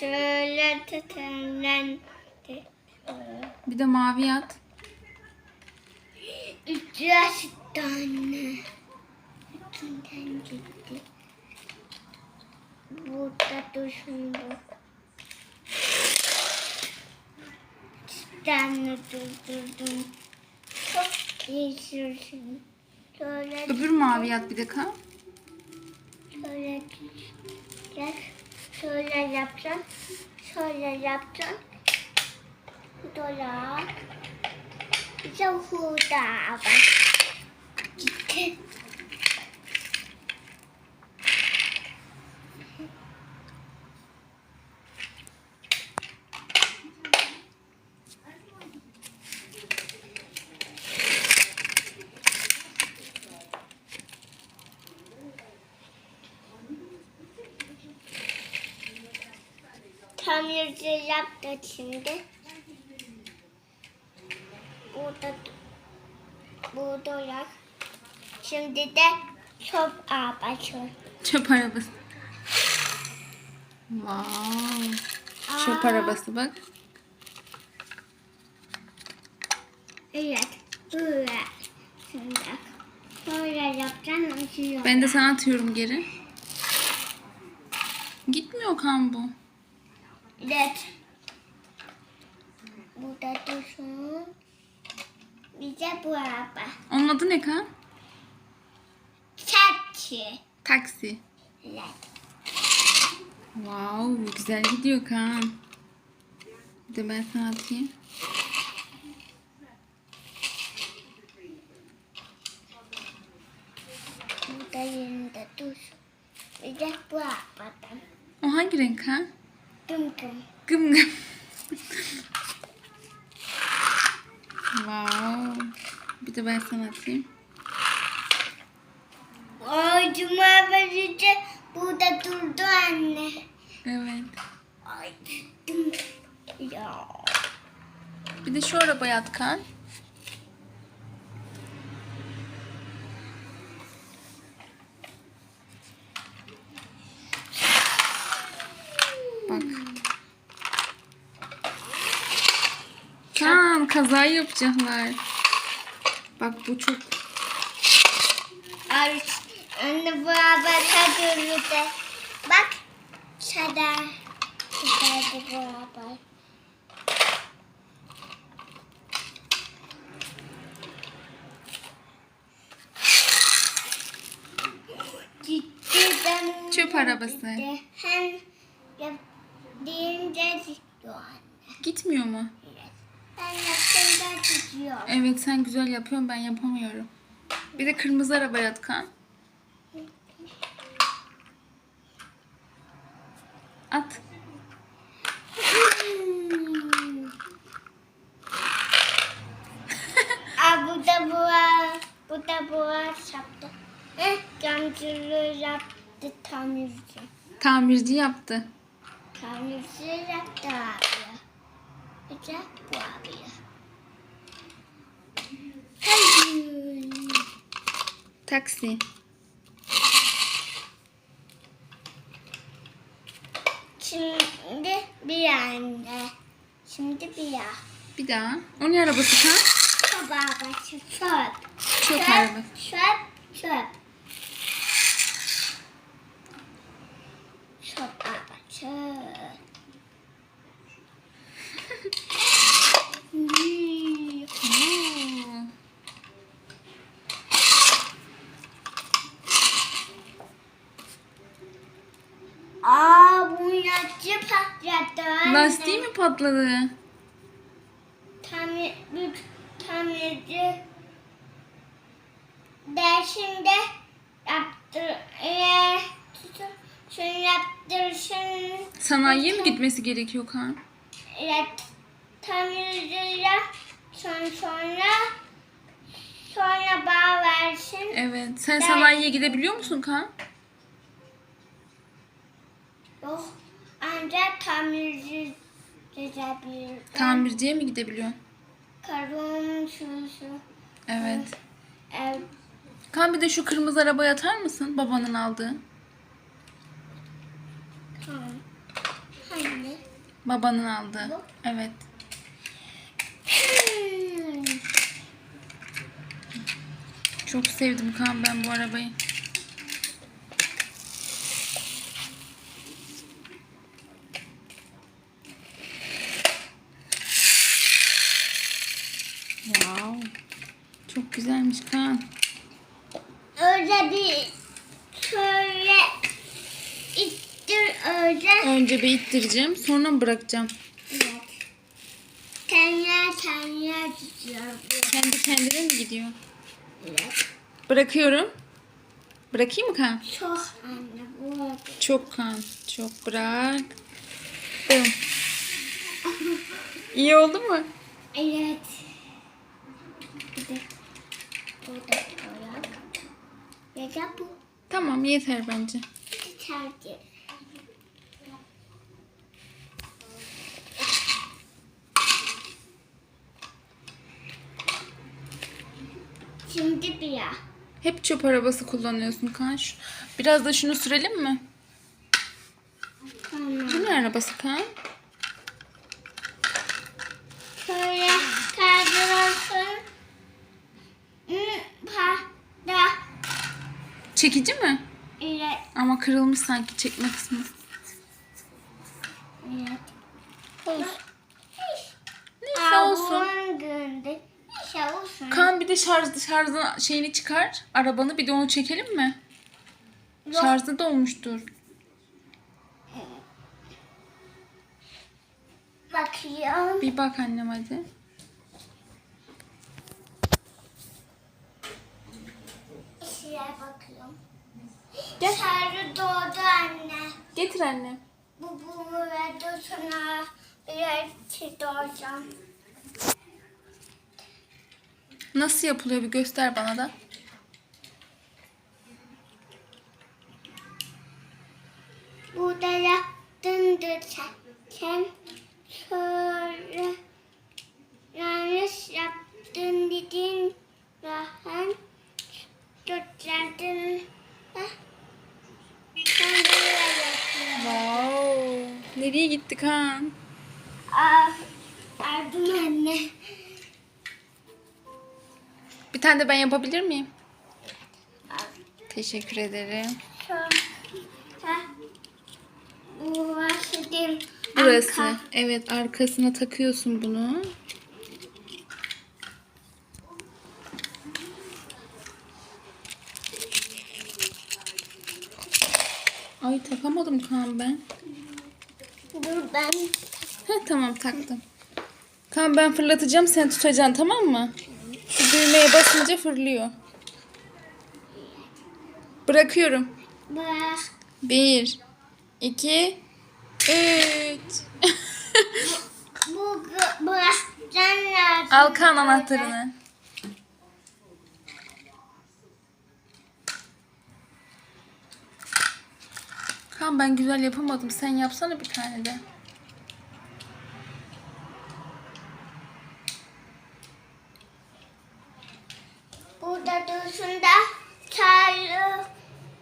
şöyle tetemlendi. Bir de mavi at. Üç yaş tane. İçinden gitti. Burada. Üç tane durdurdum. Çok. Şöyle Öbür mavi at bir de kan. Şöyle gel. Şöyle yapacağım. Şöyle yapacağım. Dola. Bir de hurda var. Gitti. Tamirci yaptı şimdi. Burada burada yak. Şimdi de çöp arabası. Çöp arabası. Wow. Çöp Aa. arabası bak. Evet. Böyle. Şimdi şöyle yapacaksın. Şöyle. Ben de sana atıyorum geri. Gitmiyor kan bu. Evet. Burada dursun. Bir de bu araba. Onun adı ne kan? Çatçı. Taksi. Evet. Wow, güzel gidiyor kan. Bir de ben sana atayım. Burada yerinde dursun. Bir de bu arabadan. O hangi renk kan? Dum dum. Gım gım. wow. Bir de ben sana atayım. Ay cuma verici burada durdu anne. Evet. Ay. Ya. Bir de şu arabaya at kan. Bak. Kan kaza yapacaklar. Bak bu çok Ay anne bu araba durdu. Bak. Sada. Güzeldi bu araba. Gitti ben. Çöp arabası. Hem yap deyince gidiyor anne. gitmiyor mu? Evet. Sen güzel yapıyorsun ben yapamıyorum. Bir de kırmızı arabaya at kan. At. Aa, bu da boğa, bu da boğa yaptı. Eh, camcılığı yaptı tamirci. Tamirci yaptı. Tamirci yaptı abi. Bir de bu. Taksi. Şimdi bir anne. Şimdi bir ya. Bir daha. O ne arabası kan? Çöp arabası, çöp. Çöp arabası. Çöp, çöp. Çöp Aa bu yatçı patladı. Lastiği mi patladı? Tamir, tamirci dersinde yaptır, tutun, şunu yaptırsın, Sanayiye mi gitmesi gerekiyor kan? evet, tamirciyle sonra sonra sonra bağ versin. Evet. Sen sanayiye gidebiliyor musun kan? Yok, ancak tamirci gidebilir. Tamirciye mi gidebiliyorsun? Karın şusu. Evet. Ev, Kan bir de şu kırmızı arabaya atar mısın? Babanın aldığı. tamam. Hayır. Babanın aldığı. Bu? Evet. Çok sevdim Kaan ben bu arabayı. Wow. Çok güzelmiş Kaan. Öyle bir şöyle ittir öyle. Önce bir ittireceğim sonra bırakacağım. Evet. Kendine kendine tutuyor. Kendi kendine mi gidiyor? Evet. Bırakıyorum. Bırakayım mı Kaan? Çok anne bu arada. Çok Kaan. Çok bırak. İyi oldu mu? Evet. Bir de burada koyak. Ya da bu Tamam yeter bence. tercih. Şimdi bir ya. Hep çöp arabası kullanıyorsun Kaan. Şu- Biraz da şunu sürelim mi? Tamam. Bu ne arabası Kaan? Çekici mi? Evet. Ama kırılmış sanki çekme kısmı. Evet. Olsun. Neyse olsun. Neyse olsun. Kaan bir de şarj şarjın şeyini çıkar. Arabanı bir de onu çekelim mi? Yok. Şarjı dolmuştur. Bakıyorum. Bir bak annem hadi. Şuraya bakıyorum. Gel. Sarı doğdu anne. Getir anne. Bu bu burada sana bir şey doğacağım. Nasıl yapılıyor bir göster bana da. Burada yaptın sen şöyle yanlış yaptın dedin rahat tutardın. Sen böyle yaptın. Wow. Nereye gitti Kaan? Aa, Ardın anne. Bir tane de ben yapabilir miyim? Teşekkür ederim. Burası arka. Evet arkasına takıyorsun bunu. Ay takamadım Kaan ben. Dur ben Heh, tamam taktım. Kaan ben fırlatacağım sen tutacaksın tamam mı? Şu düğmeye basınca fırlıyor. Bırakıyorum. bırak. Bir, iki, üç. Bu bıraktan lazım. Al Kaan anahtarını. Kaan ben güzel yapamadım. Sen yapsana bir tane de. Burada dursun da çayı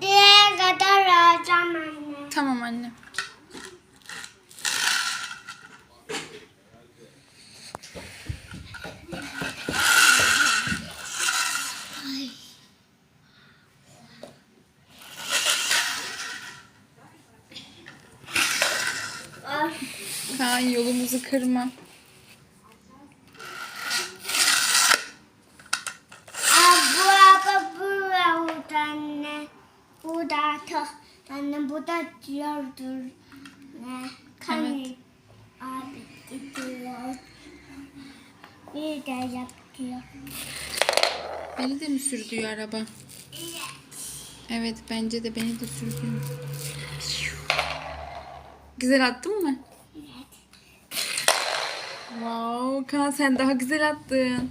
diye kadar alacağım anne. Tamam anne. Of. Kaan yolumuzu kırma. Burada anne. Burada diyordur. Ne? Kanı. Abi gidiyor. Bir de yapıyor. Beni de mi sürdüğü araba? Evet bence de beni de sürdüğü. Güzel attın mı? Wow Kaan sen daha güzel attın.